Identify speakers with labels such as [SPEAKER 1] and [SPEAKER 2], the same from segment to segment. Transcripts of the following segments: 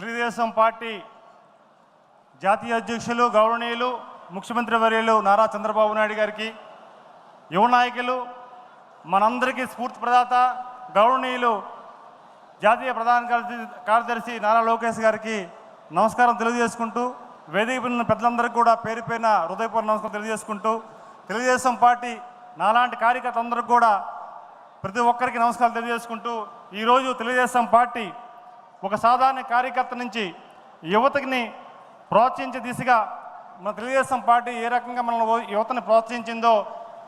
[SPEAKER 1] Telugu Desam party జాతీయ అధ్యక్షులు గౌరవనీయులు ముఖ్యమంత్రి వర్యులు నారా చంద్రబాబు నాయుడు గారికి యువ నాయకులు మనందరికీ స్ఫూర్తి ప్రదాత గౌరవనీయులు జాతీయ ప్రధాన కార్యదర్శి కార్యదర్శి నారా లోకేష్ గారికి నమస్కారం తెలియజేసుకుంటూ వేదిక పెద్దలందరికీ కూడా పేరు పైన హృదయపూర్వ నమస్కారం తెలియజేసుకుంటూ తెలుగుదేశం పార్టీ నాలాంటి కార్యకర్తలందరికీ కూడా ప్రతి ఒక్కరికి నమస్కారం తెలియజేసుకుంటూ ఈరోజు తెలుగుదేశం పార్టీ ఒక సాధారణ కార్యకర్త నుంచి యువతని ప్రోత్సహించే దిశగా మన తెలుగుదేశం పార్టీ ఏ రకంగా మన యువతని ప్రోత్సహించిందో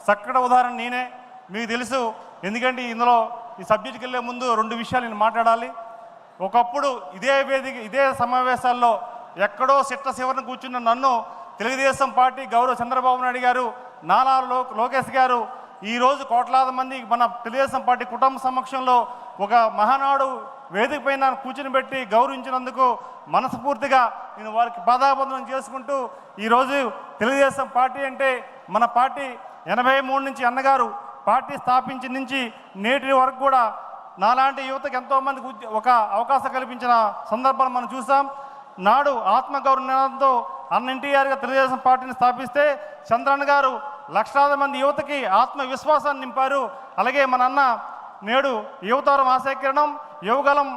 [SPEAKER 1] చక్కటి ఉదాహరణ నేనే. మీకు తెలుసు. ఎందుకంటే ఇందులో ఈ సబ్జెక్ట్కి వెళ్ళే ముందు రెండు విషయాలు నేను మాట్లాడాలి. ఒకప్పుడు ఇదే వేదిక ఇదే సమావేశాల్లో ఎక్కడో సిట్ట శివరను కూర్చున్న నన్ను తెలుగుదేశం పార్టీ గౌరవ చంద్రబాబు నాయుడు గారు నానా లో లోకేష్ గారు ఈరోజు కోట్లాది మంది మన తెలుగుదేశం పార్టీ కుటుంబ సమక్షంలో ఒక మహానాడు వేదిక పైన కూర్చుని పెట్టి గౌరవించినందుకు మనస్ఫూర్తిగా నేను వారికి పాదాబంధనం చేసుకుంటూ ఈరోజు తెలుగుదేశం పార్టీ అంటే మన పార్టీ ఎనభై మూడు నుంచి అన్నగారు పార్టీ స్థాపించి నుంచి నేటి వరకు కూడా నాలాంటి యువతకు ఎంతోమందికి ఒక అవకాశం కల్పించిన సందర్భాలు మనం చూసాం. నాడు ఆత్మగౌరవ నినాదంతో అన్న ఎన్టీఆర్గా తెలుగుదేశం పార్టీని స్థాపిస్తే చంద్రన్న గారు లక్షలాది మంది యువతకి ఆత్మవిశ్వాసాన్ని నింపారు. అలాగే మన అన్న నేడు యువతరం ఆశయకిరణం యువగలం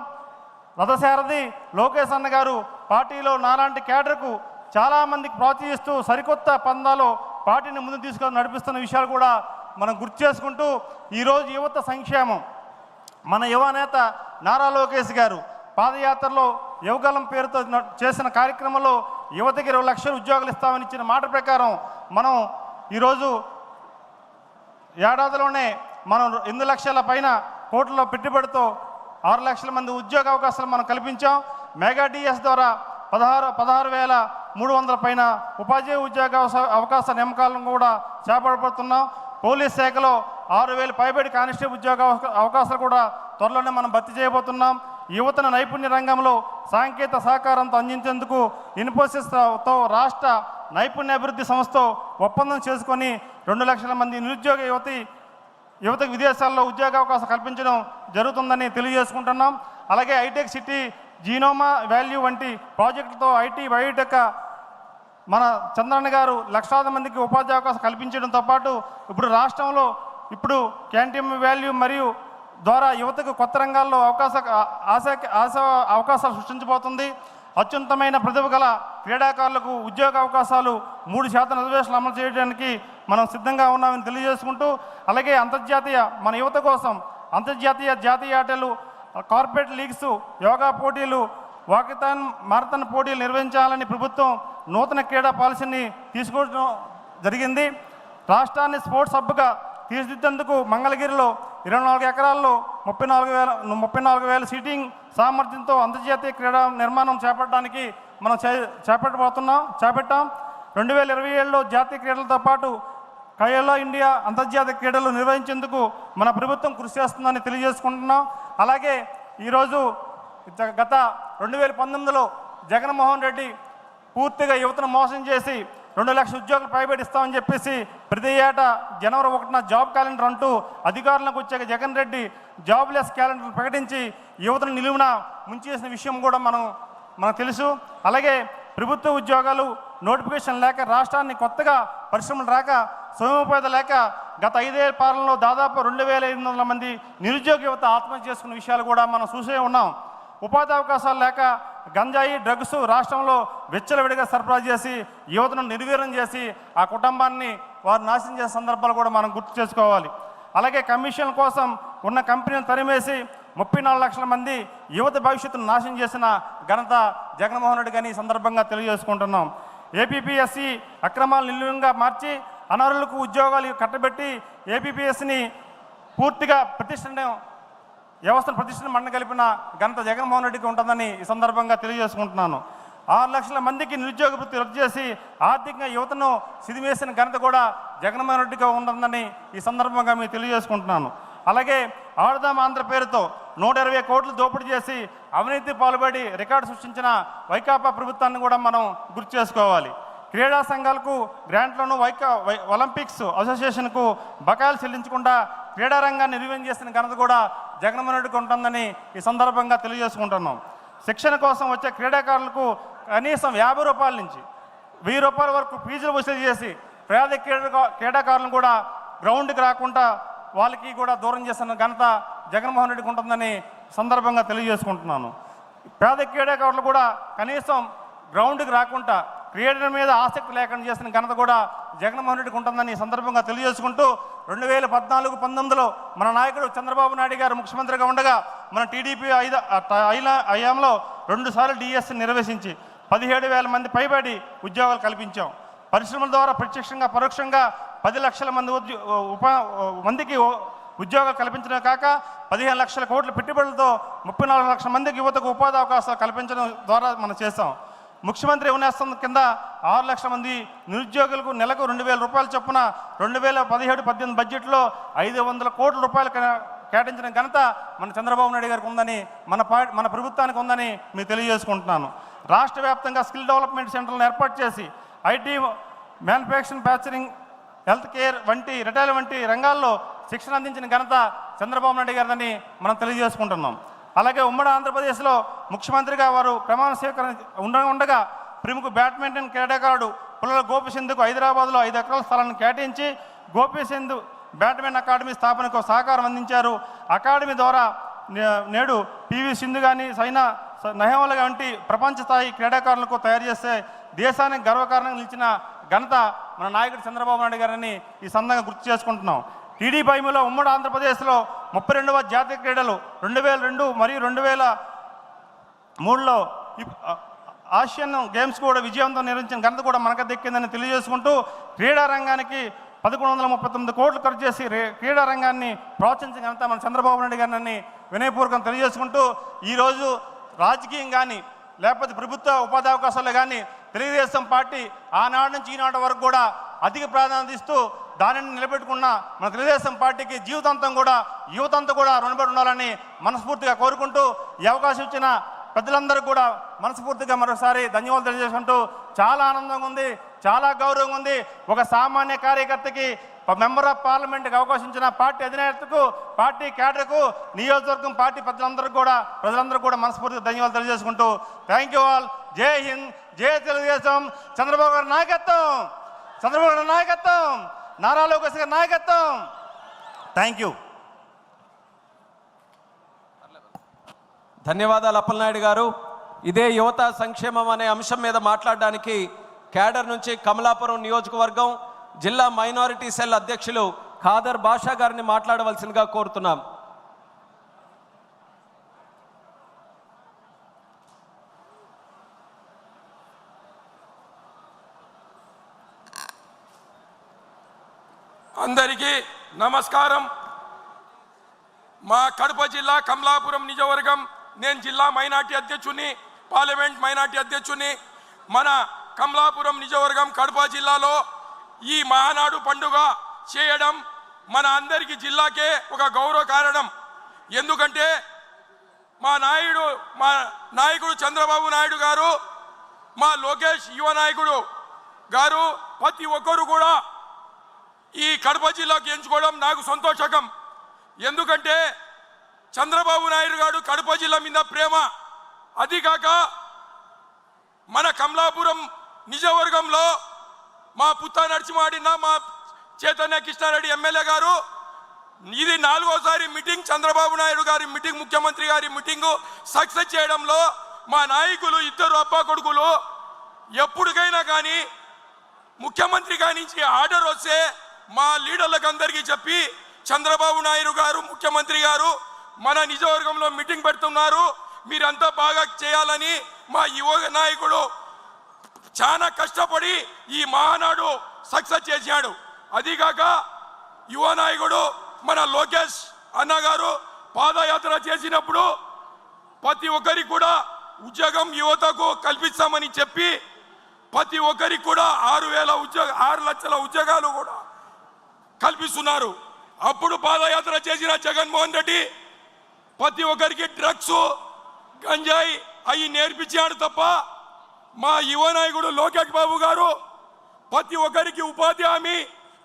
[SPEAKER 1] రథసారథి లోకేష్ అన్న గారు పార్టీలో నాలాంటి కేడర్కు చాలామందికి ప్రోత్సహిస్తూ సరికొత్త పందాలో పార్టీని ముందు తీసుకొని నడిపిస్తున్న విషయాలు కూడా మనం గుర్తు చేసుకుంటూ ఈరోజు యువత సంక్షేమం. మన యువ నేత నారా లోకేష్ గారు పాదయాత్రలో యువగలం పేరుతో న- చేసిన కార్యక్రమంలో యువతకి ఇరవై లక్షలు ఉద్యోగాలు ఇస్తామని ఇచ్చిన మాట ప్రకారం మనం ఈరోజు ఏడాదిలోనే మనం ఎనిమిది లక్షల పైన కోట్లలో పెట్టుబడితో ఆరు లక్షల మంది ఉద్యోగ అవకాశాలు మనం కల్పించాం. మెగా డిఎస్ ద్వారా పదహారు పదహారు వేల మూడు వందల పైన ఉపాధ్యాయ ఉద్యోగ అవకాశ నియామకాలను కూడా చేపడబడుతున్నాం పోలీస్ శాఖలో ఆరు వేల పైబడి కానిస్టేబుల్ ఉద్యోగ అవకా- అవకాశాలు కూడా త్వరలోనే మనం భర్తీ చేయబోతున్నాం. యువతను నైపుణ్య రంగంలో సాంకేతిక సహకారంతో అందించేందుకు ఇన్ఫోసిస్తో రాష్ట్ర నైపుణ్య అభివృద్ధి సంస్థతో ఒప్పందం చేసుకొని రెండు లక్షల మంది నిరుద్యోగ యువతి యువతకు విదేశాల్లో ఉద్యోగ అవకాశం కల్పించడం జరుగుతుందని తెలియజేసుకుంటున్నాం. అలాగే హైటెక్ సిటీ జీనోమా వాల్యూ వంటి ప్రాజెక్టులతో ఐటీ బయోటెక్ మన చంద్రన్న గారు లక్షలాది మందికి ఉపాధి అవకాశం కల్పించడంతో పాటు ఇప్పుడు రాష్ట్రంలో ఇప్పుడు క్యాంటీన్ వాల్యూ మరియు ద్వారా యువతకు కొత్త రంగాల్లో అవకాశ ఆశ ఆశ అవకాశాలు సృష్టించబోతుంది. అత్యున్నతమైన ప్రతిభ గల క్రీడాకారులకు ఉద్యోగ అవకాశాలు మూడు శాతం రిజర్వేషన్లు అమలు చేయడానికి మనం సిద్ధంగా ఉన్నామని తెలియజేసుకుంటూ అలాగే అంతర్జాతీయ మన యువత కోసం అంతర్జాతీయ జాతీయ ఆటలు కార్పొరేట్ లీగ్స్ యోగా పోటీలు వాకితాన్ మారథాన్ పోటీలు నిర్వహించాలని ప్రభుత్వం నూతన క్రీడా పాలసీని తీసుకోవడం జరిగింది. రాష్ట్రాన్ని స్పోర్ట్స్ హబ్గా తీర్చిదిద్దేందుకు మంగళగిరిలో ఇరవై నాలుగు ఎకరాల్లో ముప్పై నాలుగు వేల ముప్పై నాలుగు వేల సీటింగ్ సామర్థ్యంతో అంతర్జాతీయ క్రీడా నిర్మాణం చేపట్టడానికి మనం చే చేపట్టబోతున్నాం చేపట్టాం. రెండు వేల ఇరవై ఏడులో జాతీయ క్రీడలతో పాటు ఖేలో ఇండియా అంతర్జాతీయ క్రీడలు నిర్వహించేందుకు మన ప్రభుత్వం కృషి చేస్తుందని తెలియజేసుకుంటున్నాం. అలాగే ఈరోజు గత రెండు వేల పంతొమ్మిదిలో జగన్మోహన్ రెడ్డి పూర్తిగా యువతను మోసం చేసి రెండు లక్షల ఉద్యోగాలు ప్రైవేట్ ఇస్తామని చెప్పేసి ప్రతి ఏటా జనవరి ఒకటిన జాబ్ క్యాలెండర్ అంటూ అధికారులకు వచ్చాక జగన్ రెడ్డి జాబ్లెస్ క్యాలెండర్ ప్రకటించి యువతను నిలువున ముంచేసిన విషయం కూడా మనం మనకు తెలుసు. అలాగే ప్రభుత్వ ఉద్యోగాలు నోటిఫికేషన్ లేక రాష్ట్రాన్ని కొత్తగా పరిశ్రమలు రాక స్వయంపేద లేక గత ఐదేళ్ళ పాలనలో దాదాపు రెండు వేల ఎనిమిది వందల మంది నిరుద్యోగ యువత ఆత్మహత్య చేసుకున్న విషయాలు కూడా మనం చూసే ఉన్నాం. ఉపాధి అవకాశాలు లేక గంజాయి డ్రగ్స్ రాష్ట్రంలో విచ్చలవిడిగా సరఫరా చేసి యువతను నిర్వీర్యం చేసి ఆ కుటుంబాన్ని వారు నాశనం చేసే సందర్భాలు కూడా మనం గుర్తు చేసుకోవాలి. అలాగే కమిషన్ కోసం ఉన్న కంపెనీని తరిమేసి ముప్పై నాలుగు లక్షల మంది యువత భవిష్యత్తును నాశనం చేసిన ఘనత జగన్మోహన్ రెడ్డి గారిని సందర్భంగా తెలియజేసుకుంటున్నాం. ఏపీపీఎస్సి అక్రమాలు నిలువంగా మార్చి అనర్హులకు ఉద్యోగాలు కట్టబెట్టి ఏపీపీఎస్ని పూర్తిగా ప్రతిష్టను వ్యవస్థను ప్రతిష్టను మండ కలిపిన ఘనత జగన్మోహన్ రెడ్డికి ఉంటుందని ఈ సందర్భంగా తెలియజేసుకుంటున్నాను. ఆరు లక్షల మందికి నిరుద్యోగ వృత్తి రద్దు చేసి ఆర్థికంగా యువతను సిదివేసిన ఘనత కూడా జగన్మోహన్ రెడ్డిగా ఉంటుందని ఈ సందర్భంగా మీకు తెలియజేసుకుంటున్నాను. అలాగే ఆడదాం ఆంధ్ర పేరుతో నూట ఇరవై కోట్లు దోపిడీ చేసి అవినీతి పాల్పడి రికార్డు సృష్టించిన వైకాపా ప్రభుత్వాన్ని కూడా మనం గుర్తు చేసుకోవాలి. క్రీడా సంఘాలకు గ్రాంట్లను వైక ఒలింపిక్స్ అసోసియేషన్కు బకాయిలు చెల్లించకుండా క్రీడా రంగాన్ని నిర్వహణ చేసిన ఘనత కూడా జగన్మోహన్ రెడ్డికి ఉంటుందని ఈ సందర్భంగా తెలియజేసుకుంటున్నాం. శిక్షణ కోసం వచ్చే క్రీడాకారులకు కనీసం యాభై రూపాయల నుంచి వెయ్యి రూపాయల వరకు ఫీజులు వసూలు చేసి పేద క్రీడా క్రీడాకారులను కూడా గ్రౌండ్కి రాకుండా వాళ్ళకి కూడా దూరం చేస్తున్న ఘనత జగన్మోహన్ రెడ్డికి ఉంటుందని సందర్భంగా తెలియజేసుకుంటున్నాను. పేద క్రీడాకారులు కూడా కనీసం గ్రౌండ్కి రాకుండా క్రీడల మీద ఆసక్తి లేకుండా చేసిన ఘనత కూడా జగన్మోహన్ రెడ్డికి ఉంటుందని ఈ సందర్భంగా తెలియజేసుకుంటూ రెండు వేల పద్నాలుగు పంతొమ్మిదిలో మన నాయకుడు చంద్రబాబు నాయుడు గారు ముఖ్యమంత్రిగా ఉండగా మన టీడీపీ ఐదు ఐల అయాంలో రెండుసార్లు డిఎస్సి నిర్వహించి పదిహేడు వేల మంది పైబడి ఉద్యోగాలు కల్పించాం. పరిశ్రమల ద్వారా ప్రత్యక్షంగా పరోక్షంగా పది లక్షల మంది ఉద్యో ఉపా మందికి ఉద్యోగాలు కల్పించడం కాక పదిహేను లక్షల కోట్ల పెట్టుబడులతో ముప్పై నాలుగు లక్షల మందికి యువతకు ఉపాధి అవకాశాలు కల్పించడం ద్వారా మనం చేస్తాం ముఖ్యమంత్రి యువనేస్తం కింద ఆరు లక్షల మంది నిరుద్యోగులకు నెలకు రెండు వేల రూపాయల చొప్పున రెండు వేల పదిహేడు పద్దెనిమిది బడ్జెట్లో ఐదు వందల కోట్ల రూపాయలు కేటాయించిన ఘనత మన చంద్రబాబు నాయుడు గారికి ఉందని మన మన ప్రభుత్వానికి ఉందని మీకు తెలియజేసుకుంటున్నాను. రాష్ట్ర వ్యాప్తంగా స్కిల్ డెవలప్మెంట్ సెంటర్లను ఏర్పాటు చేసి ఐటీ మ్యానుఫ్యాక్చరింగ్ ప్యాచరింగ్ హెల్త్ కేర్ వంటి రిటైల్ వంటి రంగాల్లో శిక్షణ అందించిన ఘనత చంద్రబాబు నాయుడు గారిని మనం తెలియజేసుకుంటున్నాం. అలాగే ఉమ్మడి ఆంధ్రప్రదేశ్లో ముఖ్యమంత్రిగా వారు ప్రమాణ స్వీకరణ ఉండ ఉండగా ప్రముఖ బ్యాడ్మింటన్ క్రీడాకారుడు పుల్లల గోపిసింధుకు హైదరాబాద్లో ఐదు ఎకరాల స్థలాన్ని కేటాయించి గోపిసింధు బ్యాడ్మింటన్ అకాడమీ స్థాపనకు సహకారం అందించారు. అకాడమీ ద్వారా నే- నేడు పివి సింధు కానీ సైనా నెహ్వాల్ వంటి ప్రపంచ స్థాయి క్రీడాకారులకు తయారు చేసే దేశానికి గర్వకారణంగా నిలిచిన ఘనత మన నాయకుడు చంద్రబాబు నాయుడు గారిని ఈ సందర్భంగా గుర్తు చేసుకుంటున్నాం. టీడీపీ ఉమ్మడి ఆంధ్రప్రదేశ్లో ముప్పై రెండవ జాతీయ క్రీడలు రెండు వేల రెండు మరియు రెండు వేల మూడులో ఇప్- ఆసియన్ గేమ్స్ కూడా విజయవంతం నిర్వహించిన ఘనత కూడా మనకు దక్కిందని తెలియజేసుకుంటూ క్రీడా రంగానికి పదకొండు వందల ముప్పై తొమ్మిది కోట్లు ఖర్చు చేసి క్రీడారంగాన్ని క్రీడా రంగాన్ని ప్రోత్సహించిన ఘనత మన చంద్రబాబు నాయుడు గారిని వినయపూర్వకం తెలియజేసుకుంటూ ఈరోజు రాజకీయం కానీ లేకపోతే ప్రభుత్వ ఉపాధి అవకాశాలు కానీ తెలుగుదేశం పార్టీ ఆనాడు నుంచి ఈనాటి వరకు కూడా అధిక ప్రాధాన్యత ఇస్తూ దానిని నిలబెట్టుకున్న మన తెలుగుదేశం పార్టీకి జీవితాంతం కూడా యువతంతా కూడా రుణపడి ఉండాలని మనస్ఫూర్తిగా కోరుకుంటూ ఈ అవకాశం ఇచ్చిన పెద్దలందరూ కూడా మనస్ఫూర్తిగా మరోసారి ధన్యవాదాలు తెలియజేసుకుంటూ చాలా ఆనందంగా ఉంది చాలా గౌరవంగా ఉంది. ఒక సామాన్య కార్యకర్తకి మెంబర్ ఆఫ్ పార్లమెంట్కి అవకాశం ఇచ్చిన పార్టీ అధినేతకు పార్టీ క్యాడర్కు నియోజకవర్గం పార్టీ ప్రజలందరూ కూడా ప్రజలందరూ కూడా మనస్ఫూర్తిగా ధన్యవాదాలు తెలియజేసుకుంటూ థ్యాంక్ యూ ఆల్ జై హింద్ జై తెలుగుదేశం. చంద్రబాబు గారి నాయకత్వం చంద్రబాబు గారి నాయకత్వం. నారా లోకేష్ గారి నాయకత్వం. థ్యాంక్ యూ
[SPEAKER 2] ధన్యవాదాలు అప్పలనాయుడు గారు. ఇదే యువత సంక్షేమం అనే అంశం మీద మాట్లాడడానికి కేడర్ నుంచి కమలాపురం నియోజకవర్గం జిల్లా మైనారిటీ సెల్ అధ్యక్షులు ఖాదర్ బాషా గారిని మాట్లాడవలసిందిగా కోరుతున్నాం.
[SPEAKER 3] అందరికీ నమస్కారం. మా కడప జిల్లా కమలాపురం నియోజకవర్గం నేను జిల్లా మైనార్టీ అధ్యక్షుని పార్లమెంట్ మైనార్టీ అధ్యక్షుని మన కమలాపురం నియోజకవర్గం కడప జిల్లాలో ఈ మహానాడు పండుగ చేయడం మన అందరికీ జిల్లాకే ఒక గౌరవ కారణం. ఎందుకంటే మా నాయుడు మా నాయకుడు చంద్రబాబు నాయుడు గారు మా లోకేష్ యువ నాయకుడు గారు ప్రతి ఒక్కరు కూడా ఈ కడప జిల్లాకు ఎంచుకోవడం నాకు సంతోషకం. ఎందుకంటే చంద్రబాబు నాయుడు గారు కడప జిల్లా మీద ప్రేమ. అదీకాక మన కమలాపురం నిజవర్గంలో మా పుత్త నడిచిమాడిన మా చైతన్య కృష్ణారెడ్డి ఎమ్మెల్యే గారు ఇది నాలుగోసారి మీటింగ్ చంద్రబాబు నాయుడు గారి మీటింగ్ ముఖ్యమంత్రి గారి మీటింగ్ సక్సెస్ చేయడంలో మా నాయకులు ఇద్దరు అబ్బా కొడుకులు ఎప్పటికైనా కానీ ముఖ్యమంత్రి గారి నుంచి ఆర్డర్ వస్తే మా లీడర్లకు అందరికీ చెప్పి చంద్రబాబు నాయుడు గారు ముఖ్యమంత్రి గారు మన నిజవర్గంలో మీటింగ్ పెడుతున్నారు. మీరంతా బాగా చేయాలని మా యువ నాయకుడు చాలా కష్టపడి ఈ మహానాడు సక్సెస్ చేశాడు. అదిగాక యువ నాయకుడు మన లోకేష్ అన్నగారు పాదయాత్ర చేసినప్పుడు ప్రతి ఒక్కరికి కూడా ఉద్యోగం యువతకు కల్పిస్తామని చెప్పి ప్రతి ఒక్కరికి కూడా ఆరు వేల ఉద్యోగ ఆరు లక్షల ఉద్యోగాలు కూడా కల్పిస్తున్నారు. అప్పుడు పాదయాత్ర చేసిన జగన్మోహన్ రెడ్డి ప్రతి ఒక్కరికి డ్రగ్స్ గంజాయి అవి నేర్పించాడు తప్ప మా యువ నాయకుడు లోకేష్ బాబు గారు ప్రతి ఒక్కరికి ఉపాధి హామీ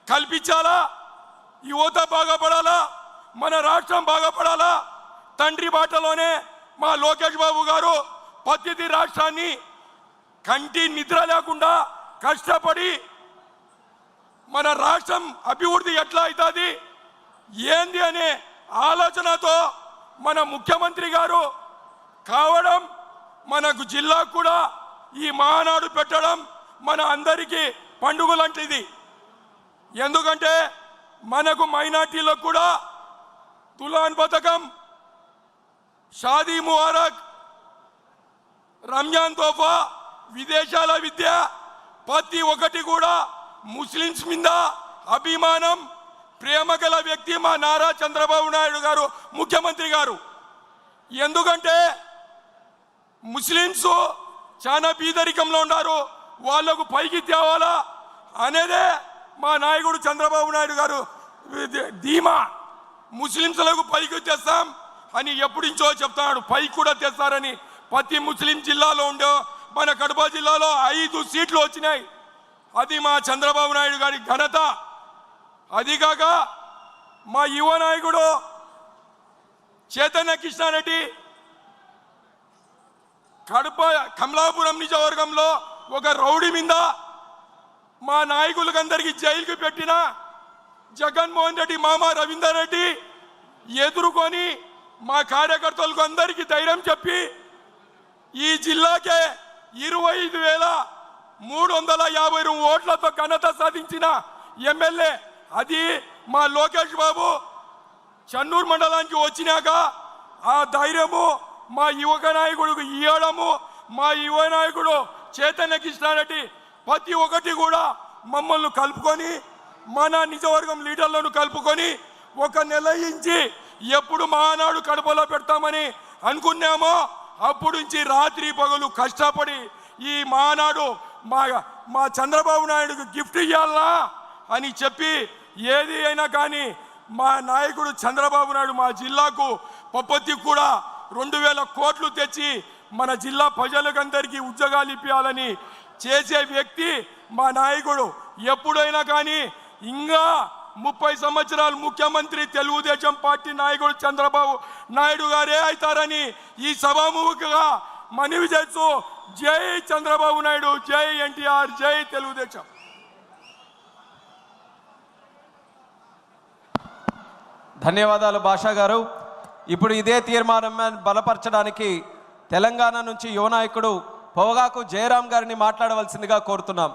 [SPEAKER 3] కల్పించాలా? యువత బాగుపడాలా? మన రాష్ట్రం బాగుపడాలా? తండ్రి బాటలోనే మా లోకేష్ బాబు గారు ప్రతిది రాష్ట్రాన్ని కంటి నిద్ర లేకుండా కష్టపడి మన రాష్ట్రం అభివృద్ధి ఎట్లా అవుతుంది? ఏంది అనే ఆలోచనతో మన ముఖ్యమంత్రి గారు కావడం మనకు జిల్లాకు కూడా ఈ మహానాడు పెట్టడం మన అందరికీ పండుగ లాంటిది. ఎందుకంటే మనకు మైనార్టీలకు కూడా తులాన్ పథకం షాదీ ముబారక్ రంజాన్ తోఫా విదేశాల విద్య ప్రతి ఒక్కటి కూడా ముస్లిమ్స్ మీద అభిమానం ప్రేమ గల వ్యక్తి మా నారా చంద్రబాబు నాయుడు గారు ముఖ్యమంత్రి గారు. ఎందుకంటే ముస్లిమ్స్ చాలా బీదరికంలో ఉన్నారు వాళ్ళకు పైకి తేవాలా అనేదే మా నాయకుడు చంద్రబాబు నాయుడు గారు ధీమా. ముస్లింస్లకు పైకి తెస్తాం అని ఎప్పుడించో చెప్తున్నాడు పైకి కూడా తెస్తారని. ప్రతి ముస్లిం జిల్లాలో ఉండే మన కడప జిల్లాలో ఐదు సీట్లు వచ్చినాయి. అది మా చంద్రబాబు నాయుడు గారి ఘనత. అది కాక మా యువ నాయకుడు చైతన్య కృష్ణారెడ్డి కడప కమలాపురం నియోజకవర్గంలో ఒక రౌడీ మీద మా నాయకులకందరికీ జైలుకి పెట్టిన జగన్మోహన్ రెడ్డి మామ రవీందర్ రెడ్డి ఎదుర్కొని మా కార్యకర్తలకు అందరికీ ధైర్యం చెప్పి ఈ జిల్లాకే ఇరవై ఐదు వేల మూడు వందల యాభై రెండు ఓట్లతో ఘనత సాధించిన ఎమ్మెల్యే అది మా లోకేష్ బాబు. చెన్నూరు మండలానికి వచ్చినాక ఆ ధైర్యము మా యువక నాయకుడికి ఇవ్వడము మా యువ నాయకుడు చైతన్య కృష్ణారెడ్డి ప్రతి ఒక్కటి కూడా మమ్మల్ని కలుపుకొని మన నిజవర్గం లీడర్లను కలుపుకొని ఒక నెల ఇచ్చి ఎప్పుడు మానాడు కడపలో పెడతామని అనుకున్నామో అప్పుడు నుంచి రాత్రి పగలు కష్టపడి ఈ మానాడు మా మా చంద్రబాబు నాయుడుకు గిఫ్ట్ ఇవ్వాలా అని చెప్పి ఏది అయినా కానీ మా నాయకుడు చంద్రబాబు నాయుడు మా జిల్లాకు పప్పత్తి కూడా రెండు వేల కోట్లు తెచ్చి మన జిల్లా ప్రజలకందరికీ ఉద్యోగాలు ఇప్పించాలని చేసే వ్యక్తి మా నాయకుడు. ఎప్పుడైనా కానీ ఇంకా ముప్పై సంవత్సరాలు ముఖ్యమంత్రి తెలుగుదేశం పార్టీ నాయకుడు చంద్రబాబు నాయుడు గారే అవుతారని ఈ సభాముఖంగా మనవి చేస్తూ జై చంద్రబాబు నాయుడు జై ఎన్టీఆర్ జై తెలుగుదేశం.
[SPEAKER 2] ధన్యవాదాలు భాషా గారు. ఇప్పుడు ఇదే తీర్మానం బలపరచడానికి తెలంగాణ నుంచి యువ నాయకుడు పొగాకు జయరాం గారిని మాట్లాడవలసిందిగా కోరుతున్నాం.